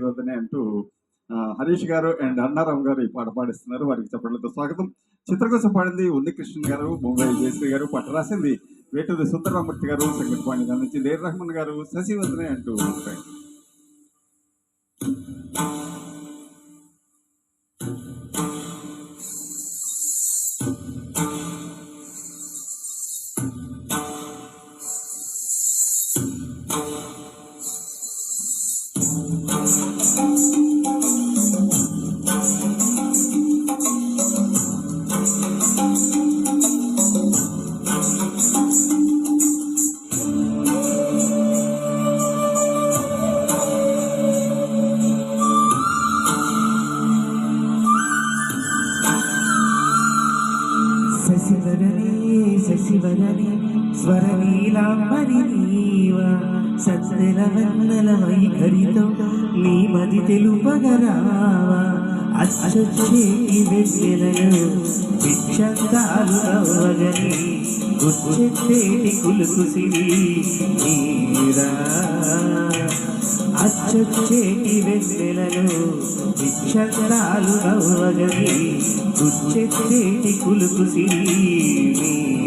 వద్దనే అంటూ హరీష్ గారు అండ్ అన్నారాం గారు ఈ పాట పాడిస్తున్నారు. వారికి చెప్పడంతో స్వాగతం. చిత్రకోసం పాడింది ఉన్నికృష్ణన్ గారు ముంబై జయశ్రీ గారు. పాట రాసింది వేటూరి సుందరరామూర్తి గారు సంగీత పాండి అందించింది. లేర్ రహమాన్ గారు శశి అంటూ. శశివదనే స్వరనీలాంబరి నీవ సజ్జల వందల వైఖరితో నీ మది తెలుపగరావా అచ్చొచ్చేటి వెన్నెలలో విక్షంతాలు అవ్వగని గుచ్చెత్తేటి కులుకుసిరి నీరా అచ్చొచ్చేటి వెన్నెలలో విక్షంతాలు నవ్వగని గుచ్చెత్తేటి కులుకు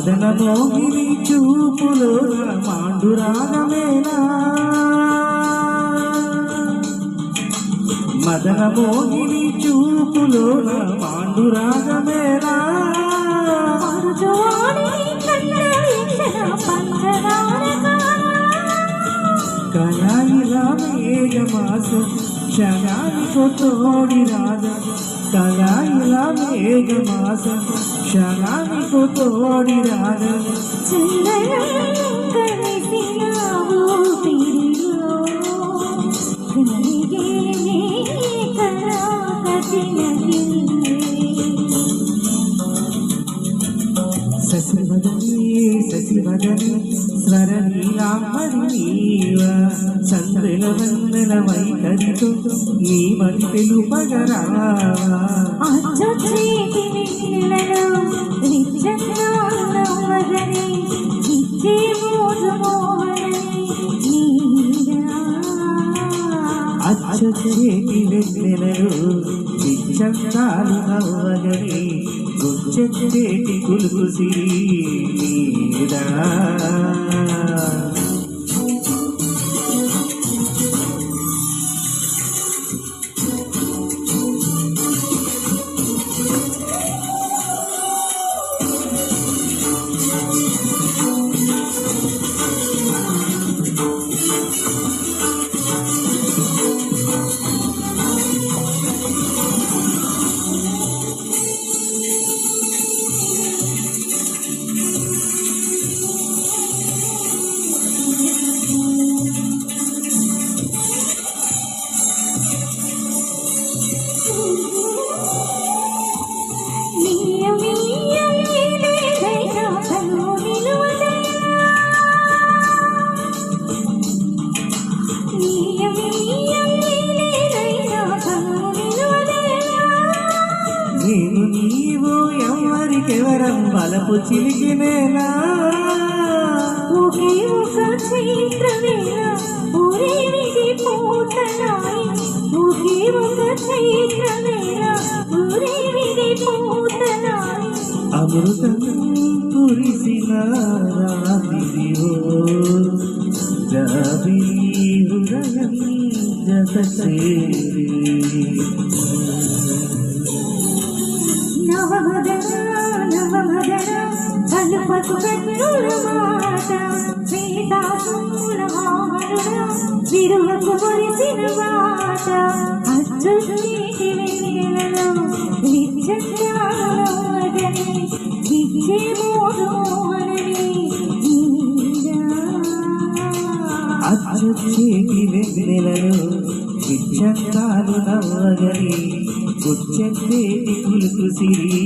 మదన మోహిని చూపులో మాండురాగమేనా? మదన మోహిని చూపులో మాండురాగమేనా? కళాయిలా మేఘమాసం క్షణానికో తోడి రాగ కళాయిలా మేఘమాసం క్షణానికో తోడి రాగ చందనం కలిగే నీవ చంద్రుల వందల వైఖరితో నీ మది తెలుపగరావా అచ్చొచ్చేటి వెన్నెలలో విచ్చంతాలు నవ్వగని గుచ్చెత్తేటి కులుకు సిరి నీదా ఎవరికెవరం బలపు చిలికినేలా ఒకే ఒక చైత్రవేళ విధి పూతనాయి ఒకే ఒక చైత్రవేళ విధి పూతనాయి అమృతం కురిసిన రాత్రిదివో జాబి హృదయం జత నవమదన కలుపకు కన్నుల మాట సీతాసుల వాహనుడ విరువకు మురిసిన మాట అచ్చు వెన్నెలలో విచ్చకాలవగని విచ్చే మోహనని అచ్చొచ్చేటి వెన్నెలలో నవ్వగని కులుకు సిరి